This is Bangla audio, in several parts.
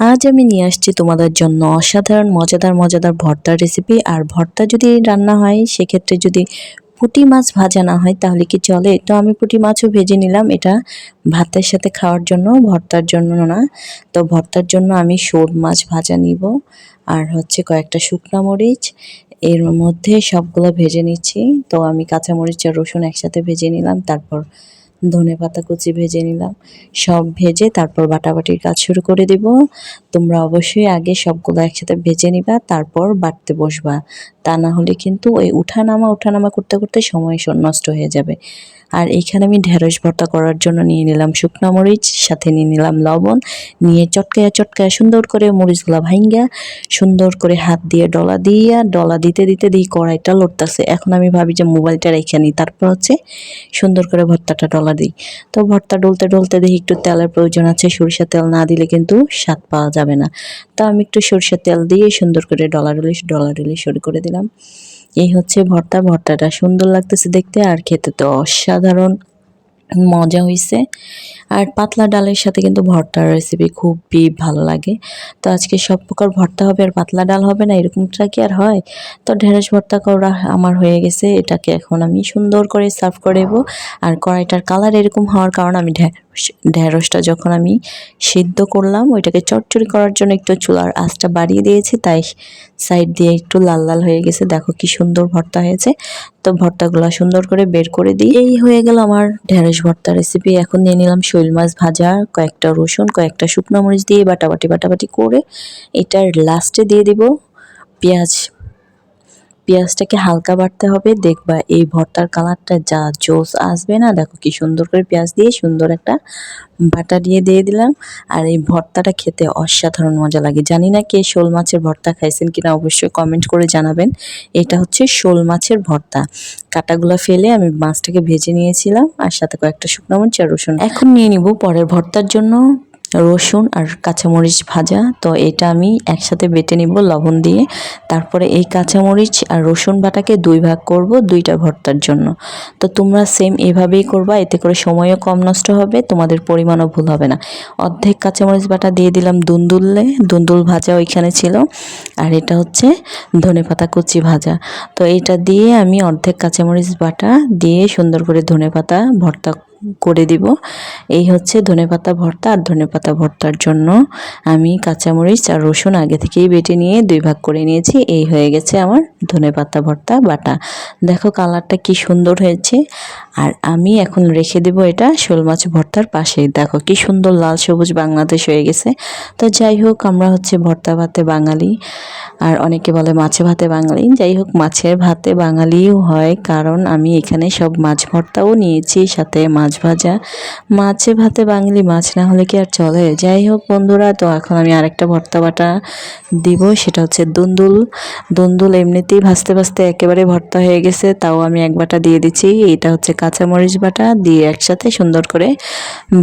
আজ আমি নিয়ে আসছি তোমাদের জন্য অসাধারণ, মজাদার মজাদার ভর্তার রেসিপি আর ভর্তা যদি রান্না হয়, সেক্ষেত্রে যদি পুঁটি মাছ ভাজা না হয়, তাহলে কি চলে? তো আমি পুঁটি মাছও ভেজে নিলাম। এটা ভাতের সাথে খাওয়ার জন্য, ভর্তার জন্য না। তো ভর্তার জন্য আমি শোল মাছ ভাজা নিব। আর হচ্ছে কয়েকটা শুকনা মরিচ। এর মধ্যে সবগুলো ভেজে নিচ্ছি। তো আমি কাঁচা মরিচ আর রসুন একসাথে ভেজে নিলাম। তারপর ধনে পাতা কুচি ভেজে নিলাম। সব ভেজে তারপর বাটাবাটির কাজ শুরু করে দেব। তোমরা অবশ্যই আগে সবগুলো একসাথে ভেজে নিবা, তারপর বাটতে বসবা। তা না হলে কিন্তু ওই উঠানামা উঠানামা করতে করতে সময় নষ্ট হয়ে যাবে। আর এখানে আমি ঢেঁড়স ভর্তা করার জন্য নিয়ে নিলাম শুকনো মরিচ, সাথে নিয়ে নিলাম লবণ, নিয়ে চটকায়া চটকায়া সুন্দর করে মরিচগুলা ভাঙ্গা সুন্দর করে হাত দিয়ে ডলা দিয়া, ডলা দিতে দিতে দিই কড়াইটা লড়তেছে এখন আমি ভাবি যে মোবাইলটা রেখে নিই তারপর হচ্ছে সুন্দর করে ভর্তাটা ডলা দিই। তো ভর্তা ডলতে ডলতে দেখি একটু তেলের প্রয়োজন আছে সরিষা তেল না দিলে কিন্তু স্বাদ পাওয়া যাবে না। তা আমি একটু সরিষা তেল দিয়ে সুন্দর করে ডলা ডলি ডলা ডলি শুরু করে দিলাম। এই হচ্ছে ভর্তা। ভর্তাটা সুন্দর লাগতেছে দেখতে আর খেতে তো অসাধারণ মজা হয়েছে আর পাতলা ডালের সাথে কিন্তু ভর্তার রেসিপি খুবই ভালো লাগে। তো আজকে সব প্রকার ভর্তা হবে আর পাতলা ডাল হবে না, এরকমটা কি আর হয়? তো ঢেঁড়স ভর্তা করা আমার হয়ে গেছে, এটাকে এখন আমি সুন্দর করে সার্ভ করে আর কড়াইটার কালার এরকম হওয়ার কারণে আমি ঢেঁড়স ঢেঁড়সটা যখন আমি সিদ্ধ করলাম, ওইটাকে চটচড়ি করার জন্য একটু চুলার আঁচটা বাড়িয়ে দিয়েছি, তাই সাইড দিয়ে একটু লাল লাল হয়ে গেছে। দেখো কি সুন্দর ভর্তা হয়েছে। তো ভর্তাগুলো সুন্দর করে বের করে দিই। এই হয়ে গেল আমার ঢেঁড়স ভর্তা রেসিপি এখন নিয়ে নিলাম শৈল মাছ ভাজা, কয়েকটা রসুন, কয়েকটা শুকনো মরিচ দিয়ে বাটাবাটি বাটাবাটি করে এটার লাস্টে দিয়ে দিব পেঁয়াজ পেঁয়াজটাকে হালকা বাটতে হবে। দেখবা এই ভর্তার কালারটা যা জোস আসবে না, দেখো কি সুন্দর করে পেঁয়াজ দিয়ে সুন্দর একটা বাটা দিয়ে দিয়ে দিলাম। আর এই ভর্তাটা খেতে অসাধারণ মজা লাগে। জানি না কে শোল মাছের ভর্তা খাইছেন কিনা, অবশ্যই কমেন্ট করে জানাবেন। এটা হচ্ছে শোল মাছের ভর্তা। কাটাগুলো ফেলে আমি মাছটাকে ভেজে নিয়েছিলাম, আর সাথে কয়েকটা শুকনো মরিচ আর রসুন। এখন নিয়ে নিব পরের ভর্তার জন্য। রসুন আর কাঁচামরিচ ভাজা। তো এটা আমি একসাথে বেটে নিব লবণ দিয়ে। তারপরে এই কাঁচামরিচ আর রসুন বাটাকে দুই ভাগ করব দুইটা ভর্তার জন্য। তো তোমরা সেম এভাবেই করবা, এতে করে সময়ও কম নষ্ট হবে, তোমাদের পরিমাণও ভুল হবে না। অর্ধেক কাঁচামরিচ বাটা দিয়ে দিলাম দুন্দুলে, দুন্দুল ভাজা ওইখানে ছিল। আর এটা হচ্ছে ধনেপাতা কুচি ভাজা। তো এটা দিয়ে আমি অর্ধেক কাঁচামরিচ বাটা দিয়ে সুন্দর করে ধনেপাতা ভর্তা করে দিব। এই হচ্ছে ধনেপাতা ভর্তা আর ধনেপাতা ভর্তার জন্য আমি কাঁচামরিচ আর রসুন আগে থেকেই বেটে নিয়ে দুই ভাগ করে নিয়েছি। এই হয়ে গেছে আমার ধনেপাতা ভর্তা বাটা। দেখো কালারটা কি সুন্দর হয়েছে। আর আমি এখন রেখে দেব এটা শোল মাছ ভর্তার পাশে দেখো কি সুন্দর লাল সবুজ বাংলাদেশ হয়ে গেছে। তো যাই হোক, আমরা হচ্ছে ভর্তা ভাতে বাঙালি আর অনেকে বলে মাছে ভাতে বাঙালি। যাই হোক, মাছের ভাতে বাঙালিও হয় কারণ আমি এখানে সব মাছ ভর্তাও নিয়েছি, সাথে মাছ ভাজা। মাছে ভাতে বাঙালি মাছ, না হলে কি আর চলে? যাই হোক বন্ধুরা, তো এখন আমি আরেকটা ভর্তা বাটা দিব, সেটা হচ্ছে দুন্দুল। দুন্দুল এমনিতেই ভাজতে ভাজতে একেবারে ভর্তা হয়ে গেছে, তাও আমি এক বাটা দিয়ে দিচ্ছি। এটা হচ্ছে কাঁচামরিচ বাটা, দিয়ে একসাথে সুন্দর করে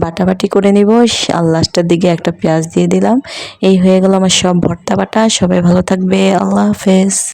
বাটাবাটি করে নিব। আর লাস্টের দিকে একটা পেঁয়াজ দিয়ে দিলাম। এই হয়ে গেল আমার সব ভর্তা বাটা। সবাই ভালো থাকবে। আল্লাহ হাফেজ।